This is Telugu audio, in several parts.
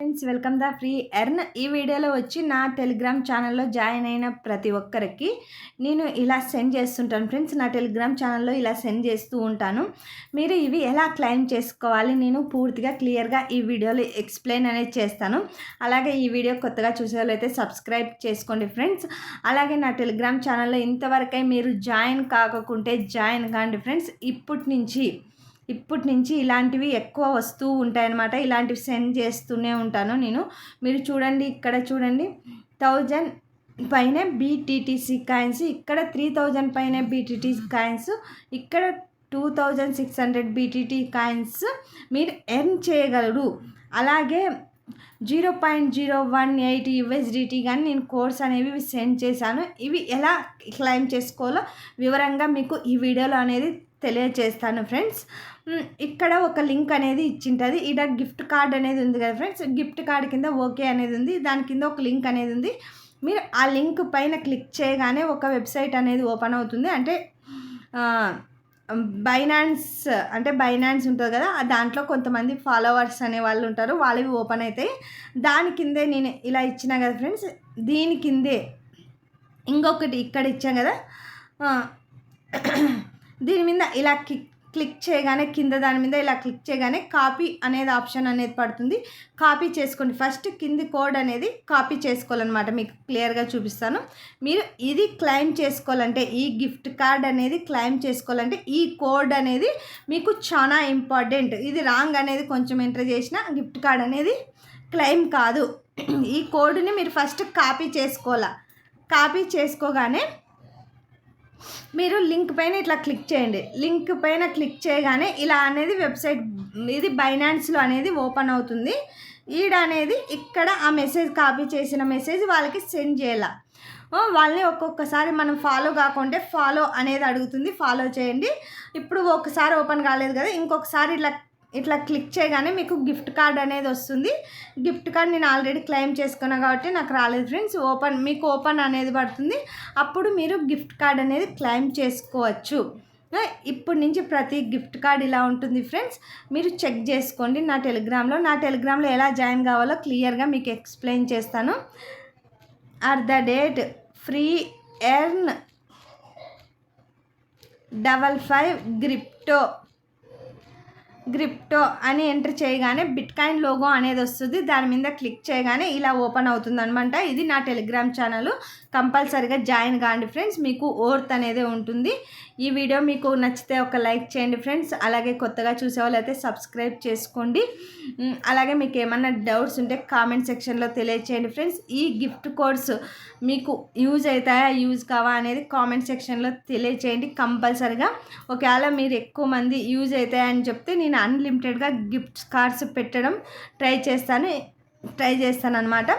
Friends welcome the free earn ఈ వీడియోలో వచ్చి నా టెలిగ్రామ్ ఛానల్లో జాయిన్ అయిన ప్రతి ఒక్కరికి నేను ఇలా సెండ్ చేస్తుంటాను. ఫ్రెండ్స్ నా టెలిగ్రామ్ ఛానల్లో ఇలా సెండ్ చేస్తూ ఉంటాను. మీరు ఇవి ఎలా క్లెయిమ్ చేసుకోవాలి? నేను పూర్తిగా క్లియర్గా ఈ వీడియోలో ఎక్స్ప్లెయిన్ అనేది చేస్తాను. అలాగే ఈ వీడియో కొత్తగా చూసే అయితే సబ్స్క్రైబ్ చేసుకోండి ఫ్రెండ్స్ అలాగే నా టెలిగ్రామ్ ఛానల్లో ఇంతవరకై మీరు జాయిన్ కాకుంటే జాయిన్ కాండి ఫ్రెండ్స్ ఇప్పటి నుంచి ఇప్పటి నుంచి ఇలాంటివి ఎక్కువ వస్తూ ఉంటాయన్నమాట. ఇలాంటివి సెండ్ చేస్తూనే ఉంటాను నేను. మీరు చూడండి ఇక్కడ చూడండి. థౌజండ్ పైన బీటీటీసీ కాయిన్స్ ఇక్కడ త్రీ థౌజండ్ పైన బీటీటీ కాయిన్స్ ఇక్కడ two thousand six hundred BTT coins మీరు ఎర్న్ చేయగలరు. అలాగే zero point zero one eight USDT కానీ నేను కోర్స్ అనేవి సెండ్ చేశాను. ఇవి ఎలా క్లైమ్ చేసుకోవాలో వివరంగా మీకు ఈ వీడియోలో అనేది తెలియజేస్తాను ఫ్రెండ్స్. ఇక్కడ ఒక లింక్ అనేది ఇచ్చింటుంది. ఇక్కడ గిఫ్ట్ కార్డ్ అనేది ఉంది కదా ఫ్రెండ్స్. గిఫ్ట్ కార్డ్ కింద ఓకే అనేది ఉంది. దాని కింద ఒక లింక్ అనేది ఉంది. మీరు ఆ లింక్ పైన క్లిక్ చేయగానే ఒక వెబ్సైట్ అనేది ఓపెన్ అవుతుంది. అంటే బైనాన్స్ అంటే బైనాన్స్ ఉంటుంది కదా దాంట్లో కొంతమంది ఫాలోవర్స్ అనే వాళ్ళు ఉంటారు. వాళ్ళవి ఓపెన్ అవుతాయి దాని కిందే నేను ఇలా ఇచ్చిన కదా ఫ్రెండ్స్. దీని కిందే ఇంకొకటి ఇక్కడ ఇచ్చాం కదా. దీని మీద ఇలా క్లిక్ క్లిక్ చేయగానే కింద దాని మీద ఇలా క్లిక్ చేయగానే కాపీ అనేది ఆప్షన్ అనేది పడుతుంది. కాపీ చేసుకోండి. ఫస్ట్ కింది కోడ్ అనేది కాపీ చేసుకోవాలన్నమాట. మీకు క్లియర్గా చూపిస్తాను. మీరు ఇది క్లెయిమ్ చేసుకోవాలంటే ఈ గిఫ్ట్ కార్డ్ అనేది క్లెయిమ్ చేసుకోవాలంటే ఈ కోడ్ అనేది మీకు చాలా ఇంపార్టెంట్. ఇది రాంగ్ అనేది కొంచెం ఎంటర్ చేసిన గిఫ్ట్ కార్డ్ అనేది క్లెయిమ్ కాదు. ఈ కోడ్ని మీరు ఫస్ట్ కాపీ చేసుకోవాలా? కాపీ చేసుకోగానే మీరు లింక్ పైన ఇట్లా క్లిక్ చేయండి. లింక్ పైన క్లిక్ చేయగానే ఇలా అనేది వెబ్సైట్ ఇది బైనాన్స్లో అనేది ఓపెన్ అవుతుంది. ఈడ అనేది ఇక్కడ ఆ మెసేజ్ కాపీ చేసిన మెసేజ్ వాళ్ళకి సెండ్ చేయాల. వాళ్ళని ఒక్కొక్కసారి మనం ఫాలో కాకుంటే ఫాలో అనేది అడుగుతుంది. ఫాలో చేయండి. ఇప్పుడు ఒకసారి ఓపెన్ కాలేదు కదా ఇంకొకసారి ఇట్లా ఇట్లా క్లిక్ చేయగానే మీకు గిఫ్ట్ కార్డ్ అనేది వస్తుంది. గిఫ్ట్ కార్డ్ నేను ఆల్రెడీ క్లెయిమ్ చేసుకున్నా కాబట్టి నాకు రాలేదు ఫ్రెండ్స్. ఓపెన్ మీకు ఓపెన్ అనేది పడుతుంది. అప్పుడు మీరు గిఫ్ట్ కార్డ్ అనేది క్లెయిమ్ చేసుకోవచ్చు. ఇప్పటి నుంచి ప్రతి గిఫ్ట్ కార్డ్ ఇలా ఉంటుంది ఫ్రెండ్స్. మీరు చెక్ చేసుకోండి నా టెలిగ్రామ్లో. నా టెలిగ్రామ్లో ఎలా జాయిన్ కావాలో క్లియర్గా మీకు ఎక్స్ప్లెయిన్ చేస్తాను. Or the date free earn double five crypto crypto అని ఎంటర్ చేయగానే బిట్ కాయిన్ లోగో అనేది వస్తుంది. దాని మీద క్లిక్ చేయగానే ఇలా ఓపెన్ అవుతుంది అనమాట ఇది నా టెలిగ్రామ్ ఛానల్ కంపల్సరీగా జాయిన్ కాండి ఫ్రెండ్స్ మీకు ఓర్త్ అనేది ఉంటుంది. ఈ వీడియో మీకు నచ్చితే ఒక లైక్ చేయండి ఫ్రెండ్స్ అలాగే కొత్తగా చూసే అయితే సబ్స్క్రైబ్ చేసుకోండి అలాగే మీకు ఏమన్నా డౌట్స్ ఉంటే కామెంట్ సెక్షన్లో తెలియచేయండి ఫ్రెండ్స్ ఈ గిఫ్ట్ కోడ్స్ మీకు యూజ్ అవుతాయా యూజ్ కావా అనేది కామెంట్ సెక్షన్లో తెలియచేయండి కంపల్సరిగా. ఒకవేళ మీరు ఎక్కువ మంది యూజ్ అవుతాయని చెప్తే నేను అన్లిమిటెడ్గా గిఫ్ట్ కార్డ్స్ పెట్టడం ట్రై చేస్తాను ట్రై చేస్తాను అనమాట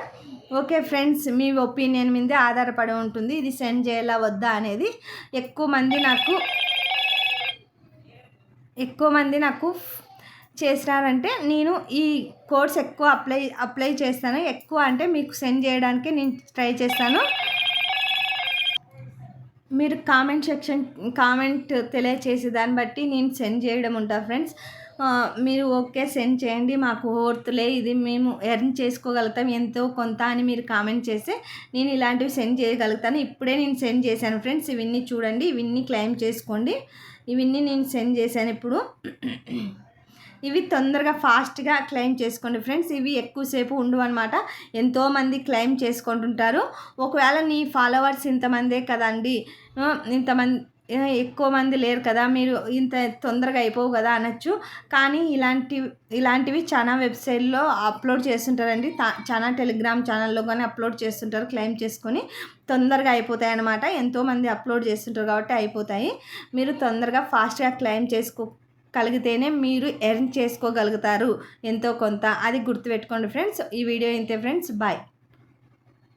ఓకే ఫ్రెండ్స్ మీ ఒపీనియన్ మీదే ఆధారపడి ఉంటుంది. ఇది సెండ్ చేయాలా వద్దా అనేది ఎక్కువ మంది నాకు ఎక్కువ మంది నాకు చేసినారంటే నేను ఈ కోర్స్ ఎక్కువ అప్లై అప్లై చేస్తాను. ఎక్కువ అంటే మీకు సెండ్ చేయడానికి నేను ట్రై చేస్తాను. మీరు కామెంట్ సెక్షన్ కామెంట్ తెలియచేసి దాన్ని బట్టి నేను సెండ్ చేయడం ఉంటా ఫ్రెండ్స్. మీరు ఓకే సెండ్ చేయండి మాకు ఓర్తులే ఇది మేము ఎర్న్ చేసుకోగలుగుతాం ఎంతో కొంత అని మీరు కామెంట్ చేస్తే నేను ఇలాంటివి సెండ్ చేయగలుగుతాను. ఇప్పుడే నేను సెండ్ చేశాను ఫ్రెండ్స్ ఇవన్నీ చూడండి ఇవన్నీ క్లెయిమ్ చేసుకోండి. ఇవన్నీ నేను సెండ్ చేశాను ఇప్పుడు. ఇవి తొందరగా ఫాస్ట్గా క్లెయిమ్ చేసుకోండి ఫ్రెండ్స్ ఇవి ఎక్కువసేపు ఉండవు అనమాట ఎంతోమంది క్లెయిమ్ చేసుకుంటుంటారు. ఒకవేళ నీ ఫాలోవర్స్ ఇంతమందే కదండి ఇంతమంది ఎక్కువ మంది లేరు కదా మీరు ఇంత తొందరగా అయిపోవు కదా అనొచ్చు. కానీ ఇలాంటి ఇలాంటివి చాలా వెబ్సైట్లో అప్లోడ్ చేస్తుంటారండి. చాలా టెలిగ్రామ్ ఛానల్లో కానీ అప్లోడ్ చేస్తుంటారు క్లెయిమ్ చేసుకొని తొందరగా అయిపోతాయి అనమాట ఎంతోమంది అప్లోడ్ చేస్తుంటారు కాబట్టి అయిపోతాయి. మీరు తొందరగా ఫాస్ట్గా క్లెయిమ్ చేసుకో కలిగితేనే మీరు ఎర్న్ చేసుకోగలుగుతారు ఎంతో కొంత. అది గుర్తుపెట్టుకోండి ఫ్రెండ్స్. ఈ వీడియో ఇంతే ఫ్రెండ్స్. బాయ్.